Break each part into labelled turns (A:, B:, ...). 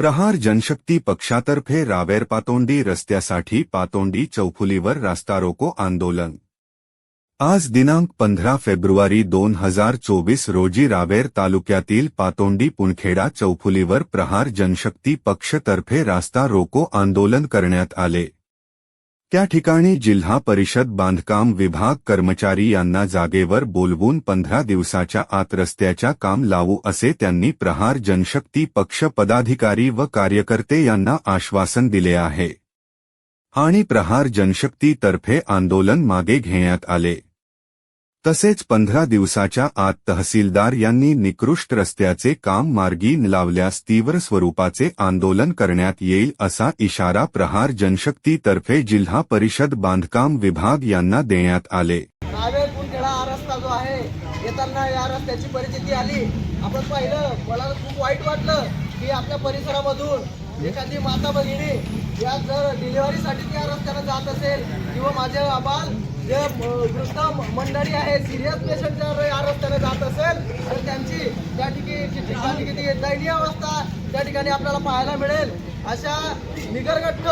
A: प्रहार जनशक्ति पक्षातर्फे रावेर पातोंडी रस्त्यासाठी पातोंडी चौफुलीवर रास्ता रोको आंदोलन. आज दिनांक पंधरा फेब्रुवारी दोन हज़ार चोवीस रोजी रावेर तालुक्यातील पातोंडी पुणखेडा चौफुलीवर प्रहार जनशक्ति पक्षतर्फे रास्ता रोको आंदोलन करण्यात आले. त्या ठिकाणी जिल्हा परिषद बांधकाम विभाग कर्मचारी यांना जागेवर बोलवून पंधरा दिवसाच्या आत रस्त्याच्या काम लावू असे त्यांनी प्रहार जनशक्ती पक्ष पदाधिकारी व कार्यकर्ते यांना आश्वासन दिले आहे. आणि प्रहार जनशक्तीतर्फे आंदोलन मागे घेण्यात आले. तसेच पंधरा दिवसाच्या आत तहसीलदार यांनी निकृष्ट रस्त्याचे काम मार्गी लावल्यास तीव्र स्वरूपाचे आंदोलन करण्यात येईल असा इशारा प्रहार जनशक्तीतर्फे जिल्हा परिषद बांधकाम विभाग यांना देण्यात आले.
B: येताना या रस्त्याची परिस्थिती आली. आपण पाहिलं मला खूप वाईट वाटलं की आपल्या परिसरामधून एखादी माता भगिनी या जर डिलिव्हरीसाठी त्या रस्त्यानं जात असेल किंवा माझे आबाल जे वृद्ध मंडळी आहे सिरियस पेशंट जर या रस्त्याने जात असेल तर त्यांची त्या ठिकाणी ठिकाणी किती दयनीय अवस्था त्या ठिकाणी आपल्याला पाहायला मिळेल. अशा निगरगट्ट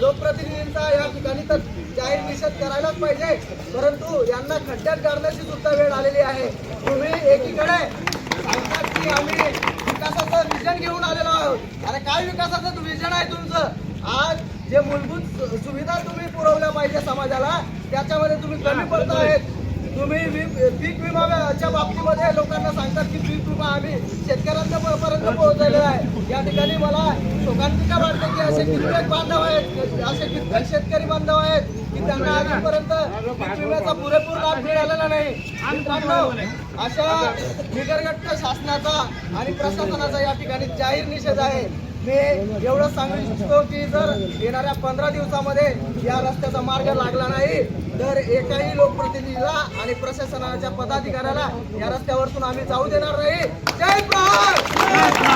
B: लोकप्रतिनिधींचा या ठिकाणी तर जाहीर निषेध करायलाच पाहिजे. परंतु यांना खड्ड्यात गाडण्याची सुद्धा वेळ आलेली आहे. तुम्ही एकीकडे सांगतात की आम्ही विकासाचं विजन घेऊन आलेलो आहोत. अरे काय विकासाचं विजन आहे तुमचं? आज जे मूलभूत सुविधा तुम्ही पुरवल्या पाहिजे समाजाला त्याच्यामध्ये तुम्ही कमी पडत आहेत. तुम्ही पीक विमाच्या बाबतीमध्ये लोकांना सांगतात की पीक विमा आम्ही शेतकऱ्यांच्या पर्यंत पोहोचलेला आहे. या ठिकाणी मला शोकांतिका वाटते की असे कित्येक बांधव आहेत असे कित्येक शेतकरी बांधव आहेत की त्यांना अजूनपर्यंत पीक विम्याचा पुरेपूर लाभ मिळालेला नाही. मित्रांनो अशा निगरगट्ट शासनाचा आणि प्रशासनाचा या ठिकाणी जाहीर निषेध आहे. मी एवढं सांगू इच्छितो की जर येणाऱ्या पंधरा दिवसामध्ये या रस्त्याचा मार्ग लागला नाही तर एकाही लोकप्रतिनिधीला आणि प्रशासनाच्या पदाधिकाऱ्याला या रस्त्यावरतून आम्ही जाऊ देणार नाही. जय प्रहार